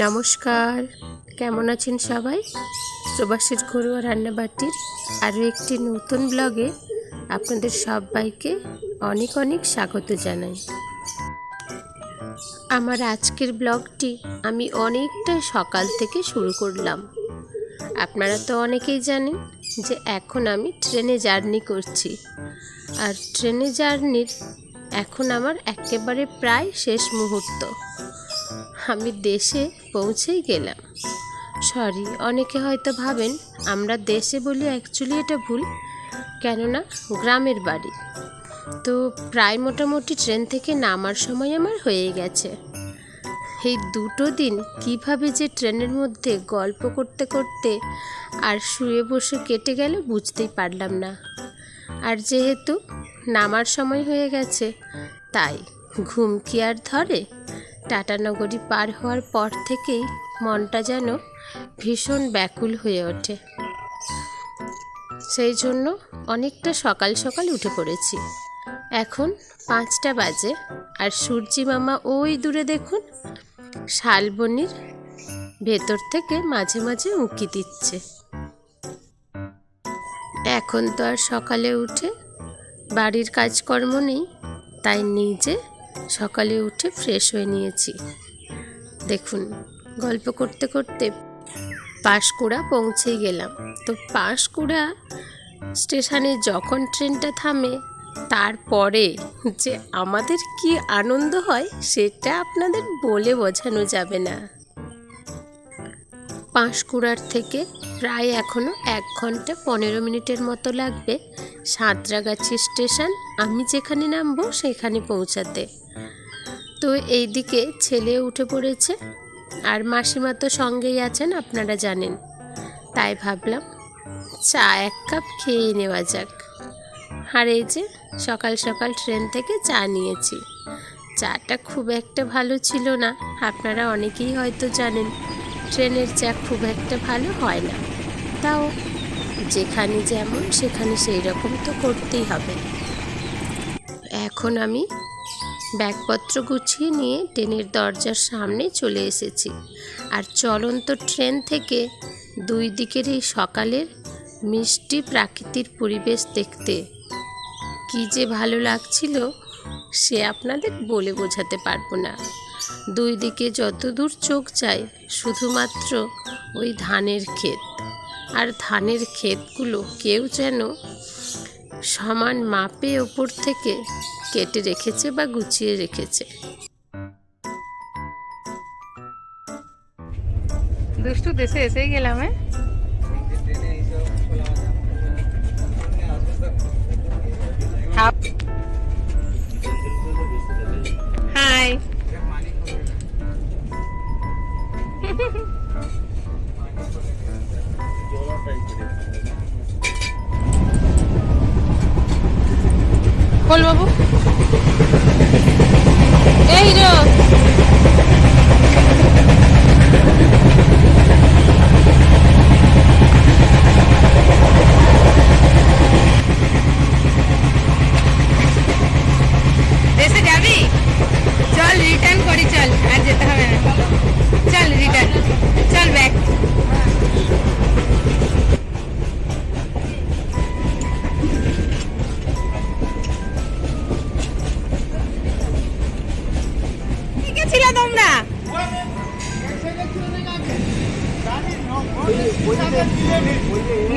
নমস্কার, কেমন আছেন সবাই? সুভাষের ঘরোয়া রান্নাবাটির আরও একটি নতুন ব্লগে আপনাদের সবাইকে অনেক অনেক স্বাগত জানাই। আমার আজকের ব্লগটি আমি অনেকটা সকাল থেকে শুরু করলাম। আপনারা তো অনেকেই জানেন যে এখন আমি ট্রেনে জার্নি করছি। আর ট্রেনে জার্নির এখন আমার একেবারে প্রায় শেষ মুহূর্ত। আমি দেশে পৌঁছেই গেলাম। সরি, অনেকে হয়তো ভাবেন আমরা দেশে বলি অ্যাকচুয়ালি এটা ভুল, কেননা গ্রামের বাড়ি। তো প্রায় মোটামুটি ট্রেন থেকে নামার সময় আমার হয়ে গেছে। এই দুটো দিন কীভাবে যে ট্রেনের মধ্যে গল্প করতে করতে আর শুয়ে বসে কেটে গেল বুঝতেই পারলাম না। আর যেহেতু নামার সময় হয়ে গেছে, তাই ঘুম কি আর ধরে? টাটানগরী পার হওয়ার পর থেকেই মনটা যেন ভীষণ ব্যাকুল হয়ে ওঠে। সেই জন্য অনেকটা সকাল সকাল উঠে পড়েছি। এখন পাঁচটা বাজে, আর সূর্যি মামা ওই দূরে দেখুন শালবনির ভেতর থেকে মাঝে মাঝে উঁকি দিচ্ছে। এখন তো আর সকালে উঠে বাড়ির কাজকর্ম নেই, তাই নিজে সকালে উঠে ফ্রেশ হয়ে নিয়েছি। দেখুন, গল্প করতে করতে পাঁশকুড়া পৌঁছেই গেলাম। তো পাঁশকুড়া স্টেশনে যখন ট্রেনটা থামে তারপরে যে আমাদের কি আনন্দ হয়, সেটা আপনাদের বলে বোঝানো যাবে না। পাঁশকুড়ার থেকে প্রায় এখনও এক ঘণ্টা পনেরো মিনিটের মতো লাগবে সাঁতরাগাছি স্টেশন। আমি যেখানে নামবো, সেখানে পৌঁছাতে। তো এইদিকে ছেলে উঠে পড়েছে আর মাসিমা তো সঙ্গেই আছেন, আপনারা জানেন। তাই ভাবলাম, চা এক কাপ খেয়ে নেওয়া যাক। আর এই যে সকাল সকাল ট্রেন থেকে চা নিয়েছি। চাটা খুব একটা ভালো ছিল না, আপনারা অনেকেই হয়তো জানেন, ট্রেনের চা খুব একটা ভালো হয় না। তাও যেখানে যেমন সেখানে সেই রকম তো করতেই হবে। এখন আমি ব্যাগপত্র গুছিয়ে নিয়ে ট্রেনের দরজার সামনে চলে এসেছি। আর চলন্ত ট্রেন থেকে দুই দিকের এই সকালের মিষ্টি প্রাকৃতিক পরিবেশ দেখতে কি যে ভালো লাগছিল, সে আপনাদের বলে বোঝাতে পারব না। দুই দিকে যত দূর চোখ যায় শুধুমাত্র ওই ধানের ক্ষেত। আর ধানের ক্ষেতগুলো কেউ যেন সমান মাপে ওপর থেকে কেটে রেখেছে বা গুছিয়ে রেখেছে। দুষ্টু দেশে এসেই গেলাম হ্যাঁ? হাই বল বাবু এই হিরো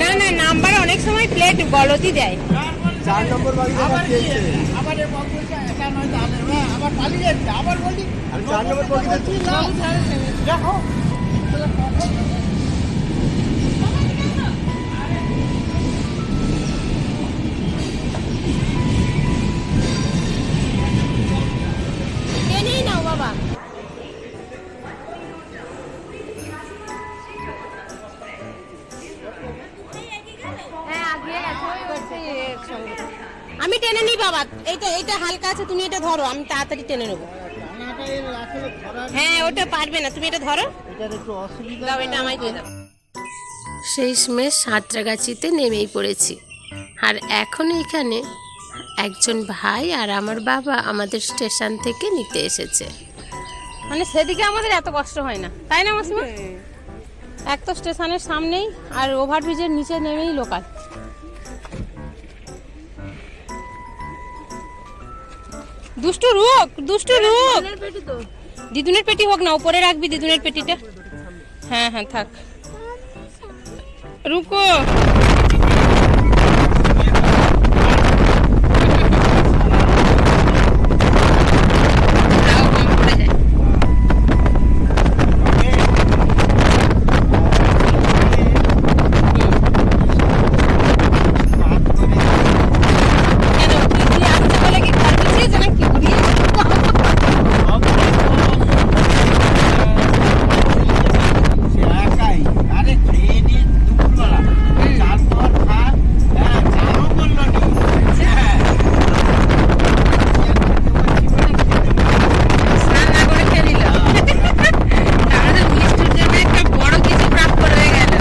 না না নাম্বার অনেক সময় প্লেট গলতি দেয়। চার নম্বর বাড়ি আবার আবার এ বকবকটা এটা নয় তাহলে, হ্যাঁ, পালিয়ে আবার বলি, চার নম্বর দেখো। এইটা আছে তুমি এটা ধরো আমি তাড়াতাড়ি টেনে নেব। হ্যাঁ ওটা পারবে না তুমি এটা ধরো। এটার একটু অসুবিধা দাও এটা আমায় দিয়ে দাও। সেই সাঁতরাগাছিতে নেমেই পড়েছি। আর এখন এখানে একজন ভাই আর আমার বাবা আমাদের স্টেশন থেকে নিতে এসেছে। মানে সেদিকে আমাদের এত কষ্ট হয় না তাই না মাসিমা? এক তো স্টেশনের সামনেই আর ওভারব্রিজের নিচে নেমেই লোকাল। দুষ্টু রুক দুষ্টু রুক দিদুনের পেটি হোক না উপরে রাখবি দিদুনের পেটিটা। হ্যাঁ হ্যাঁ থাক। রুকো কেন দিদি আসছে বলে কি ঘর পিছিয়েছে নাকি ঘুরিয়ে একাই আরে খেয়ে নিয়ে দুপুরবেলা চার পর ভাত হ্যাঁ চাও করল নি হ্যাঁ স্নান না করে খেয়ে নিল তাহলে তো মিষ্টির জন্য একটা বড় কিছু প্রাপ্ত হয়ে গেল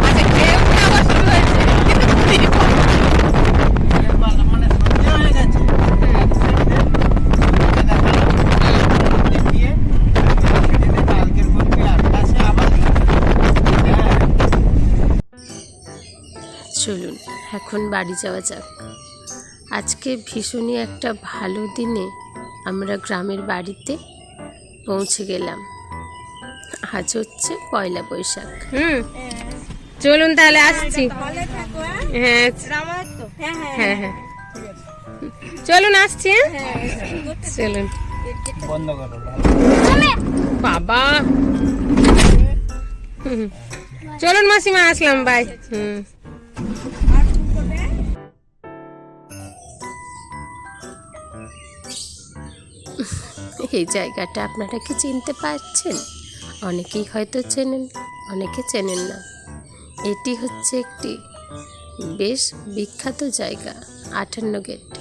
আচ্ছা খেয়ে উঠে আবার শুরু হয়েছে মানে সন্ধ্যে হয়ে গেছে দেখিয়ে সেটাতে কালকের করবে আকাশে আবার হ্যাঁ চলুন এখন বাড়ি যাওয়া যাক। আজকে ভীষণই একটা ভালো দিনে আমরা গ্রামের বাড়িতে পৌঁছে গেলাম। আজ হচ্ছে পয়লা বৈশাখ। হুম, চলুন তাহলে আসছি। হ্যাঁ হ্যাঁ হ্যাঁ। চলুন আসছি হ্যাঁ। চলুন। বাবা। চলুন মাসিমা, আসলাম, বাই। হুম। এই জায়গাটা আপনারা কি চিনতে পারছেন? অনেকেই হয়তো চেনেন, অনেকে চেনেন না। এটি হচ্ছে একটি বেশ বিখ্যাত জায়গা আটান্ন গেট।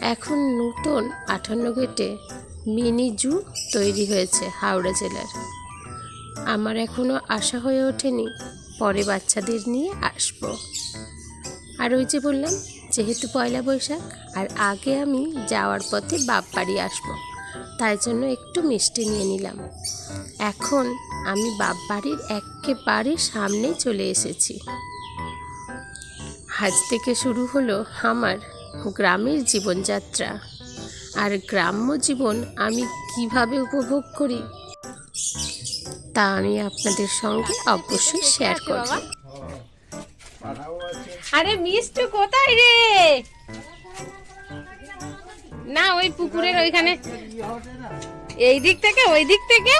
এখন নতুন আটান্ন গেটে মিনি জু তৈরি হয়েছে হাওড়া জেলার। আমার এখনও আশা হয়ে ওঠেনি, পরে বাচ্চাদের নিয়ে আসব। আর ওই যে বললাম, যেহেতু পয়লা বৈশাখ, আর আগে আমি যাওয়ার পথে বাপ বাড়ি আসব। তাই জন্য একটু মিষ্টি নিয়ে নিলাম। এখন আমি বাপ বাড়ির একেবারে সামনে চলে এসেছি। আজ থেকে শুরু হলো আমার গ্রামের জীবনযাত্রা। আর গ্রাম্য জীবন আমি কীভাবে উপভোগ করি, তা আমি আপনাদের সঙ্গে অবশ্যই শেয়ার করব। আরে মিষ্টু কোথায় রে? না, ওই পুকুরের ওইখানে। এই দিক থেকে, ওই দিক থেকে।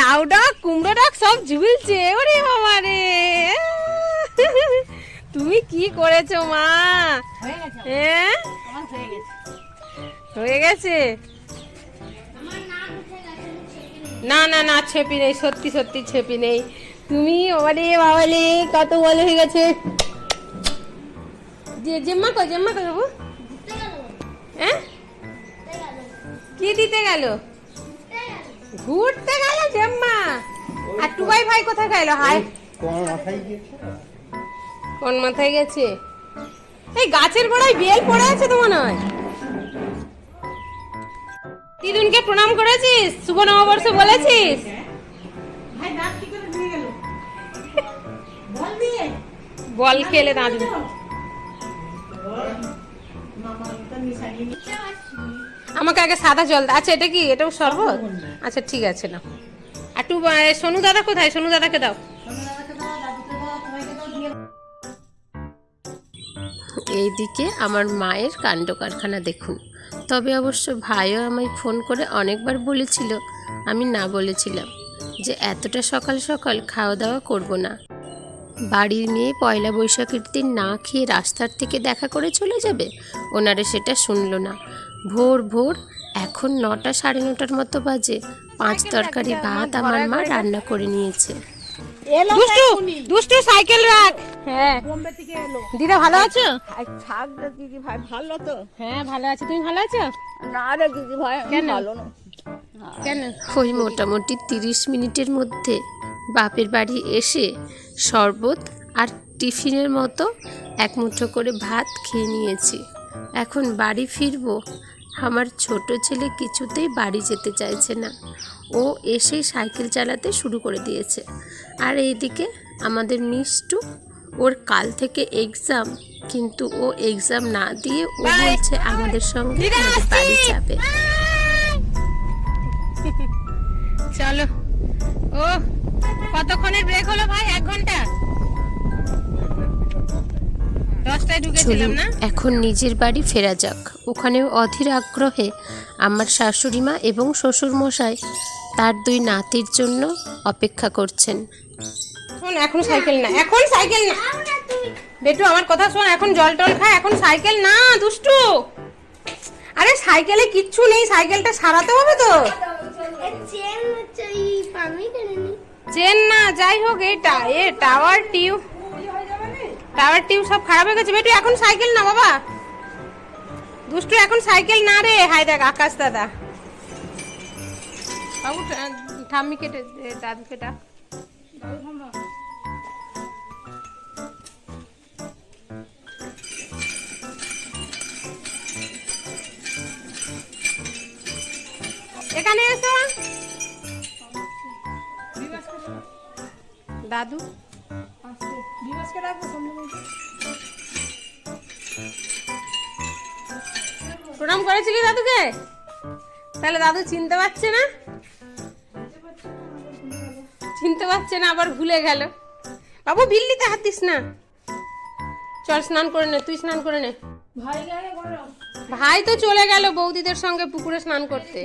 লাউ ডাক, কুমড়ো ডাক, সব ঝুলছে। ওরে বাবা রে। তুমি কি করেছ, মা? হ্যাঁ? হয়ে গেছে। না না না, ছেপি নেই, সত্যি সত্যি ছেপি নেই। তুমি ওরে বাবালে কত বলে হয়ে গেছে। যে জেম্মা কই জেম্মা কই বাবু? হ্যাঁ? কি দিতে গেল? ঘুরতে গেল জেম্মা। আর টুবাই ভাই কোথায় গেল? হাই। কোন মাথায় গিয়েছে? কোন মাথায় গেছে? এই গাছের গোড়ায় বেল পড়ে আছে তো মনে হয়। দিদুনকে প্রণাম করেছিস? শুভ নববর্ষ বলেছিস? বল খেলে দাঁড় আমাকে আগে সাদা জল আচ্ছা এটা কি? এটাও শরবত? আচ্ছা ঠিক আছে না আর টু সোনু দাদা কোথায়? সোনু দাদাকে দাও। এইদিকে আমার মায়ের কাণ্ড কারখানা দেখুন। তবে অবশ্য ভাইও আমায় ফোন করে অনেকবার বলেছিল, আমি না বলেছিলাম, যে এতটা সকাল সকাল খাওয়া দাওয়া করব না। বাড়ির মেয়ে পয়লা বৈশাখের দিন না খেয়ে রাস্তার থেকে দেখা করে চলে যাবে? ওনারা সেটা শুনলো না। ভোর ভোর এখন নটা সাড়ে নটার মতো বাজে। পাঁচ তরকারি ভাত আমার মা রান্না করে নিয়েছে। দুষ্টু দুষ্টু সাইকেল রাখ। হ্যাঁ। দিদা ভালো আছো? থাক দিদি ভাই ভালো তো। হ্যাঁ ভালো আছি। তুমি ভালো আছো? না রে দিদি ভাই কেন? ভালো না। কেন? ওই মোটামুটি তিরিশ মিনিটের মধ্যে বাপের বাড়ি এসে শরবত আর টিফিনের মতো এক মুঠো করে ভাত খেয়ে নিয়েছি। এখন বাড়ি ফিরবো? আমার ছোট ছেলে কিছুতেই বাড়ি যেতে চাইছে না। ও এসেই সাইকেল চালাতে শুরু করে দিয়েছে। আর এইদিকে আমাদের মিষ্টু ওর কাল থেকে এক্সাম কিন্তু ও এক্সাম না দিয়ে ও বলছে আমাদের সঙ্গে আমাদের বাড়ি যাবে। চলো। ও কতক্ষণের ব্রেক হলো ভাই? এক ঘণ্টা? চলুন এখন নিজের বাড়ি ফেরা যাক। ওখানেও অধীর আগ্রহে আমার শাশুড়ি মা এবং শ্বশুর মশাই তার দুই নাতির জন্য অপেক্ষা করছেন। শোন এখন সাইকেল না এখন সাইকেল না। বেটু আমার কথা শোন এখন জল টল খা এখন সাইকেল না দুষ্টু। আরে সাইকেলে কিচ্ছু নেই সাইকেলটা সারাতে হবে তো। চেন না। যাই হোক এটা a tower tube. Tower tube সব খারাপ হয়ে গেছে। বেটু এখন সাইকেল না বাবা। দুষ্টু এখন সাইকেল না রে। হাই দেখ আকাশ দাদা। বাবু ঠাম্মি কেটে দে, দাদুকে ডাক এখানে এসো। দাদু। প্রণাম করেছিলি দাদুকে? তাহলে দাদু চিনতে পারছে না? চিনতে পারছে না আবার ভুলে গেল। বাবু বিল্লিতে হাত দিস না। চল স্নান করে নে তুই স্নান করে নে। ভাই তো চলে গেল বৌদিদের সঙ্গে পুকুরে স্নান করতে।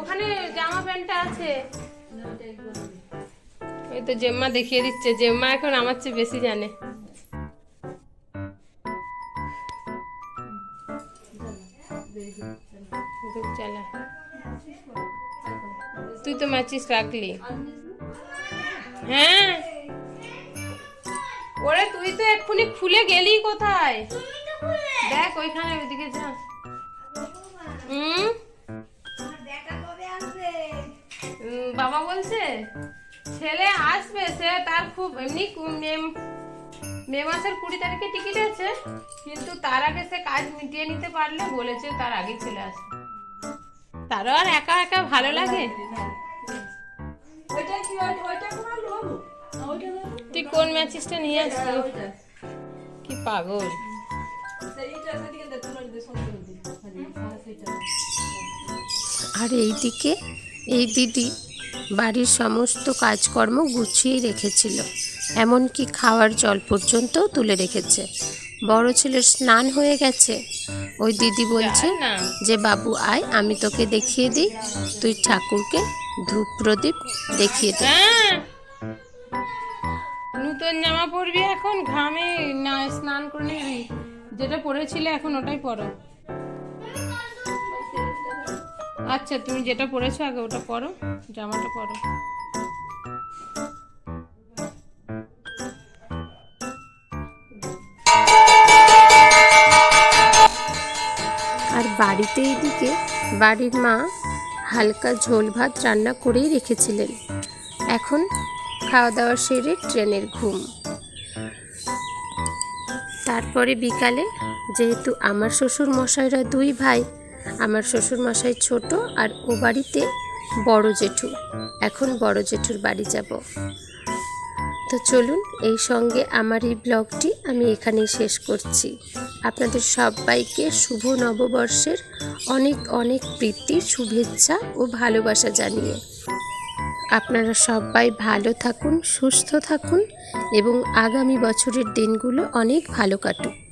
ওখানে জামা প্যান্টটা আছে। এই তো জেম্মা দেখিয়ে দিচ্ছে। জেম্মা এখন আমার চেয়ে বেশি জানে। তুই তো ম্যাচিস রাখলি হ্যাঁ? ওরে, তুই তো এক্ষুনি খুলে গেলি কোথায়? দেখ, ওইখানে, ওইদিকে যা। হুম? বাবা বলছে, ছেলে আসবে, সে তার খুব এমনি মে- মাসের কুড়ি তারিখে টিকিট আছে কিন্তু তার আগে সে কাজ মিটিয়ে নিতে পারলে বলেছে তার আগে চলে আসবে তারও আর একা একা ভালো লাগে? তুই কোন ম্যাচিসটা নিয়ে আসবি কি পাগল? আর এইদিকে? এই দিদি? বাড়ির সমস্ত কাজকর্ম গুছিয়ে রেখেছিল এমনকি খাওয়ার জল পর্যন্তও তুলে রেখেছে। বড় ছেলের স্নান হয়ে গেছে। ওই দিদি বলছে যে বাবু আয় আমি তোকে দেখিয়ে দিই। তুই ঠাকুরকে ধূপ প্রদীপ দেখিয়ে দে। হ্যাঁ। নতুন জামা পরবি এখন ঘামে না স্নান করে নিবি। যেটা পরেছিলে এখন ওটাই পরো। আচ্ছা তুমি যেটা পরেছো আগে ওটা পরো, জামাটা পরো। আর বাড়িতে এদিকে বাড়ির মা হালকা ঝোল ভাত রান্না করেই রেখেছিলেন। এখন খাওয়া দাওয়া সেরে ট্রেনের ঘুম। তারপরে বিকালে যেহেতু আমার শ্বশুর মশাইরা দুই ভাই আমার শ্বশুর মশাই ছোট আর ও বাড়িতে বড় জেঠু। এখন বড় জেঠুর বাড়ি যাব। তো চলুন, এই সঙ্গে আমার এই ব্লগটি আমি এখানেই শেষ করছি। আপনাদের সবাইকে শুভ নববর্ষের অনেক অনেক প্রীতি, শুভেচ্ছা ও ভালোবাসা জানিয়ে। আপনারা সবাই ভালো থাকুন, সুস্থ থাকুন এবং আগামী বছরের দিনগুলো অনেক ভালো কাটুক।